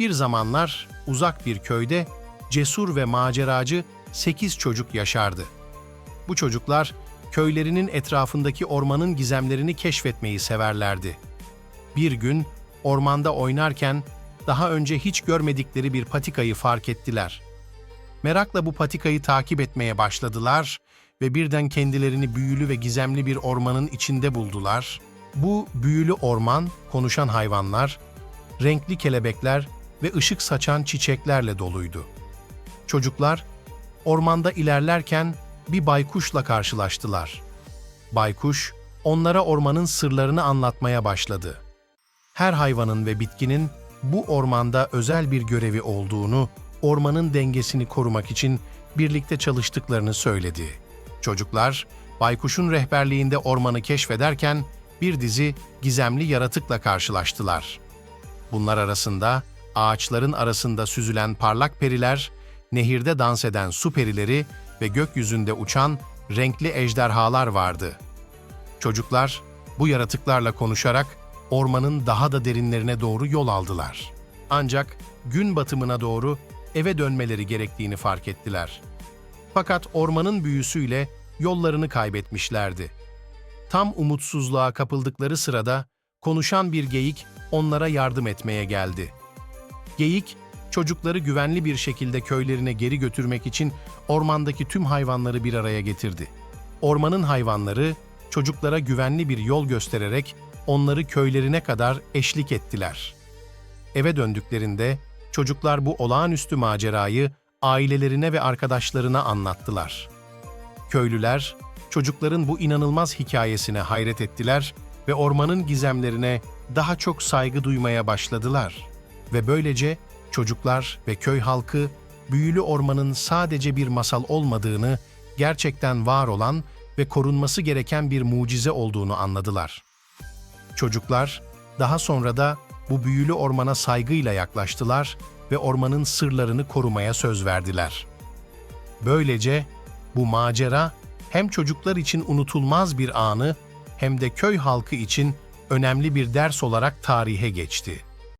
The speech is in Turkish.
Bir zamanlar uzak bir köyde cesur ve maceracı 8 çocuk yaşardı. Bu çocuklar köylerinin etrafındaki ormanın gizemlerini keşfetmeyi severlerdi. Bir gün ormanda oynarken daha önce hiç görmedikleri bir patikayı fark ettiler. Merakla bu patikayı takip etmeye başladılar ve birden kendilerini büyülü ve gizemli bir ormanın içinde buldular. Bu büyülü orman, konuşan hayvanlar, renkli kelebekler ve ışık saçan çiçeklerle doluydu. Çocuklar ormanda ilerlerken bir baykuşla karşılaştılar. Baykuş onlara ormanın sırlarını anlatmaya başladı. Her hayvanın ve bitkinin bu ormanda özel bir görevi olduğunu, ormanın dengesini korumak için birlikte çalıştıklarını söyledi. Çocuklar, baykuşun rehberliğinde ormanı keşfederken bir dizi gizemli yaratıkla karşılaştılar. Bunlar arasında ağaçların arasında süzülen parlak periler, nehirde dans eden su perileri ve gökyüzünde uçan renkli ejderhalar vardı. Çocuklar bu yaratıklarla konuşarak ormanın daha da derinlerine doğru yol aldılar. Ancak gün batımına doğru eve dönmeleri gerektiğini fark ettiler. Fakat ormanın büyüsüyle yollarını kaybetmişlerdi. Tam umutsuzluğa kapıldıkları sırada konuşan bir geyik onlara yardım etmeye geldi. Geyik, çocukları güvenli bir şekilde köylerine geri götürmek için ormandaki tüm hayvanları bir araya getirdi. Ormanın hayvanları çocuklara güvenli bir yol göstererek onları köylerine kadar eşlik ettiler. Eve döndüklerinde çocuklar bu olağanüstü macerayı ailelerine ve arkadaşlarına anlattılar. Köylüler çocukların bu inanılmaz hikayesine hayret ettiler ve ormanın gizemlerine daha çok saygı duymaya başladılar. Ve böylece çocuklar ve köy halkı büyülü ormanın sadece bir masal olmadığını, gerçekten var olan ve korunması gereken bir mucize olduğunu anladılar. Çocuklar daha sonra da bu büyülü ormana saygıyla yaklaştılar ve ormanın sırlarını korumaya söz verdiler. Böylece bu macera hem çocuklar için unutulmaz bir anı hem de köy halkı için önemli bir ders olarak tarihe geçti.